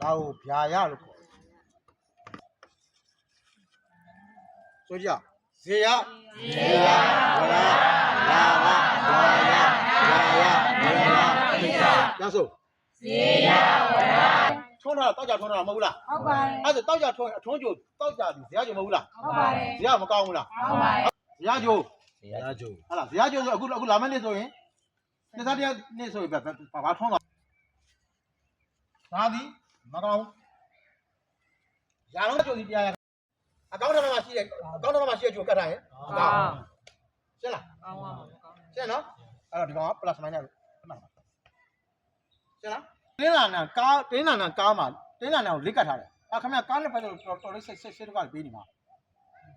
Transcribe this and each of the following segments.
ဒါကိုဗျာရလို့ခေါ်တယ်ဆိုကြဇေယဇေယဝရလာဝဝါယယာယဝရခိတရဆိုဇေယဝရထုံးတာတောက်ကြထုံးတာမဟုတ်ဘူးလားဟုတ်ပါတယ်အဲ့ဒါတောက်ကြထုံးအထုံးကျိုတောက်ကြဒီဇေယကျိုမဟုတ်ဘူးလားဟုတ်ပါတယ်ဇေယမကော င်းဘူးလားဟုတ်ပါတယ်ဇေယကျိုဇေယျကျိုးဟုတ်လားဇေယကျိုဆိုအခုအခုလာမယ့်နေ့ဆိုရင်နှစ်စားတရားနေ့ဆိုရင်ဘာဘာဘာထုံးတော့ဒါသည်မကောင်းဘူးရာလုံးကျိုစီတရားရအကောင့်ထဲမှာရှိတယ်အကောင့်ထဲမှာရှိတဲ့ကျိုကတ်ထားရင်အကောင့်ရှင်းလားကောင်းပါမကောင်းရှင်းနော်အဲ့တော့ဒီကောင်က plus minus လို့ခဏပါရှင်းလားတင်းလာနာကားတင်းလာနာကားမှာတင်းလာနာကိုလက်ကတ်ထားတယ်အာခင်ဗျကားနဲ့ပတ်သက်လို့တော်တော်လေးစိတ်စိတ်စိတ်တော့ပေးနေမှာ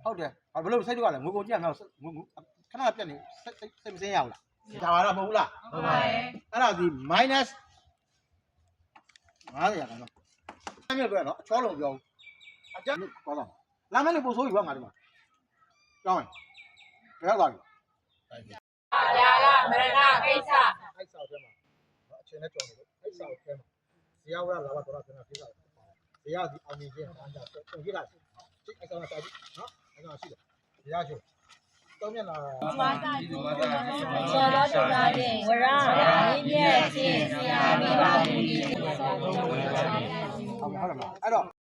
ဟုတ်တယ်ဘာဘလို့စိတ်တော့လဲငွေကုန်ကြည့်ရမယ်ငွေငွေခဏပြတ်နေစိတ်စိတ်မစင်းရဘူးလားဒါပါတော့မဟုတ်ဘူးလားဟုတ်ပါတယ်အဲ့ဒါဒီ minus 900ရကတော့အ မျိုးပြောနော်အချောလုံးပြောအကြမ်းကောတော့လာမနေ့ပို့ဆိုးပြီဘာငါဒီမှာကြောင်းရင်ဘယ်ရောက်သွားပြီယာရမရဏကိစ္စအဲ့ဆောက်ထဲမှာနော်အချင်းနဲ့ကြောင်းနေလို့အဲ့ဆောက်ထဲမှာဇေယဝရလာဘတော်ကဖိတာဇေယဒီအောင်မြင်ခြင်းအမ်းကြပုံကြည့်လိုက်ဒီအဲ့ဆောက်စာကြည့်နော်အဲ့ဆောက်ရှိတယ်ဇေယချိုသုံးမျက်နှာဆောတော်တူလာခြင်းဝရရင်းမြဲခြင်းဆရာမိဘမူကြီး ဟုတ်ကဲ့ဟုတ်ကဲ့ အဲ့တော့